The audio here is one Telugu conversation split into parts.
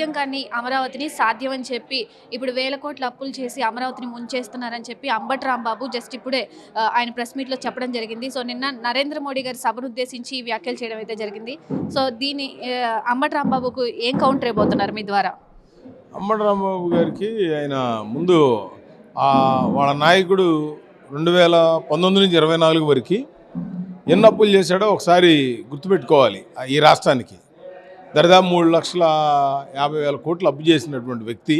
సాధ్యం కానీ అమరావతిని సాధ్యం అని చెప్పి ఇప్పుడు వేల కోట్ల అప్పులు చేసి అమరావతిని ముంచేస్తున్నారని చెప్పి అంబట్ రాంబాబు జస్ట్ ఇప్పుడే ఆయన ప్రెస్ మీట్లో చెప్పడం జరిగింది. సో నిన్న నరేంద్ర మోడీ గారి సభను ఉద్దేశించి ఈ వ్యాఖ్యలు చేయడం అయితే జరిగింది. సో దీని అంబట్ రాంబాబుకు ఏం కౌంటర్ అయిపోతున్నారు మీ ద్వారా? అంబట్ రాంబాబు గారికి ఆయన ముందు వాళ్ళ నాయకుడు రెండు వేల పంతొమ్మిది నుంచి ఇరవై నాలుగు వరకు ఎన్ని అప్పులు చేశాడో ఒకసారి గుర్తుపెట్టుకోవాలి ఈ రాష్ట్రానికి. దరిదాపు మూడు లక్షల యాభై వేల కోట్లు అప్పు చేసినటువంటి వ్యక్తి.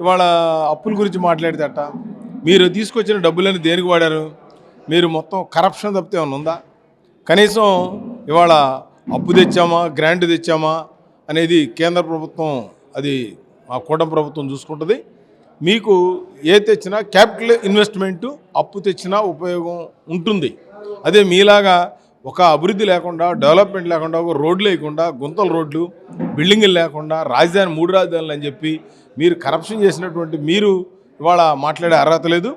ఇవాళ అప్పుల గురించి మాట్లాడితేట మీరు తీసుకొచ్చిన డబ్బులని దేనికి వాడారు? మీరు మొత్తం కరప్షన్ తప్పితే ఏమైనా ఉందా? కనీసం ఇవాళ అప్పు తెచ్చామా? గ్రాంట్ తెచ్చామా? అనేది కేంద్ర ప్రభుత్వం అది మా కూటమి ప్రభుత్వం చూసుకుంటుంది. మీకు ఏ తెచ్చినా క్యాపిటల్ ఇన్వెస్ట్మెంట్ అప్పు తెచ్చినా ఉపయోగం ఉంటుంది. అదే మీలాగా ఒక అభివృద్ధి లేకుండా డెవలప్మెంట్ లేకుండా ఒక రోడ్లు లేకుండా గుంతల రోడ్లు బిల్డింగులు లేకుండా రాజధాని మూడు రాజధానులు అని చెప్పి మీరు కరప్షన్ చేసినటువంటి మీరు ఇవాళ మాట్లాడే అర్హత లేదు.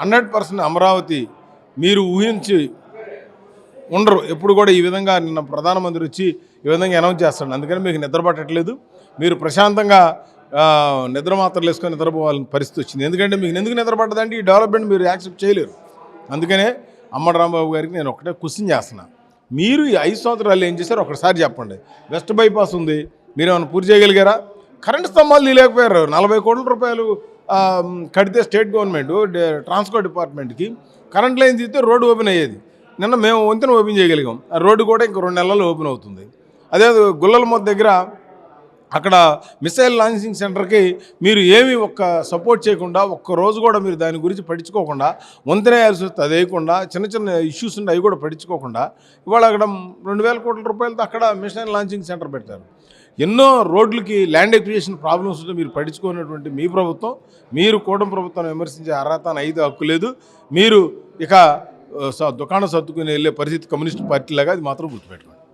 హండ్రెడ్ పర్సెంట్ అమరావతి మీరు ఊహించి ఉండరు. ఎప్పుడు కూడా ఈ విధంగా నిన్న ప్రధానమంత్రి వచ్చి ఈ విధంగా అనౌన్స్ చేస్తాడు. అందుకని మీకు నిద్ర పట్టట్లేదు. మీరు ప్రశాంతంగా నిద్ర మాత్రలు వేసుకొని నిద్రపోవాలని పరిస్థితి వచ్చింది. ఎందుకంటే మీకు ఎందుకు నిద్ర పట్టదంటే ఈ డెవలప్మెంట్ మీరు యాక్సెప్ట్ చేయలేరు. అందుకనే అమ్మడి రాంబాబు గారికి నేను ఒకటే క్వశ్చన్ చేస్తున్నా. మీరు ఈ ఐదు సంవత్సరాలు ఏం చేశారు ఒకసారి చెప్పండి. వెస్ట్ బైపాస్ ఉంది. మీరు ఏమైనా పూర్తి చేయగలిగారా? కరెంట్ స్తంభాలు తీయలేకపోయారు. నలభై కోట్ల రూపాయలు కడితే స్టేట్ గవర్నమెంట్ ట్రాన్స్పోర్ట్ డిపార్ట్మెంట్కి కరెంట్ లైన్ తీస్తే రోడ్డు ఓపెన్ అయ్యేది. నిన్న మేము వంతెన ఓపెన్ చేయగలిగాం. ఆ రోడ్డు కూడా ఇంక రెండు నెలల్లో ఓపెన్ అవుతుంది. అదే గుల్లల మొద్ద దగ్గర అక్కడ మిసైల్ లాంచింగ్ సెంటర్కి మీరు ఏమీ ఒక్క సపోర్ట్ చేయకుండా ఒక్క రోజు కూడా మీరు దాని గురించి పట్టించుకోకుండా వంతెన వస్తే అది వేయకుండా చిన్న చిన్న ఇష్యూస్ ఉండి అవి కూడా పట్టించుకోకుండా ఇవాళ అక్కడ రెండు వేల కోట్ల రూపాయలతో అక్కడ మిసైల్ లాంచింగ్ సెంటర్ పెట్టారు. ఎన్నో రోడ్లకి ల్యాండ్ ఎక్విజేషన్ ప్రాబ్లమ్స్ ఉంటే మీరు పట్టించుకున్నటువంటి మీ ప్రభుత్వం మీరు కూటమి ప్రభుత్వాన్ని విమర్శించే అర్హత అని ఐదు హక్కు లేదు. మీరు ఇక స- దుకాణం సర్దుకుని వెళ్ళే పరిస్థితి కమ్యూనిస్ట్ పార్టీ లాగా అది మాత్రం గుర్తుపెట్టుకోండి.